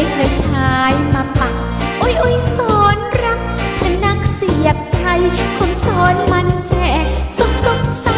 ยเคยชายมาปัก โอ้ยโอ้ยสอนรักฉันนักเสียบใจคนสอนมันแสกซกซกซ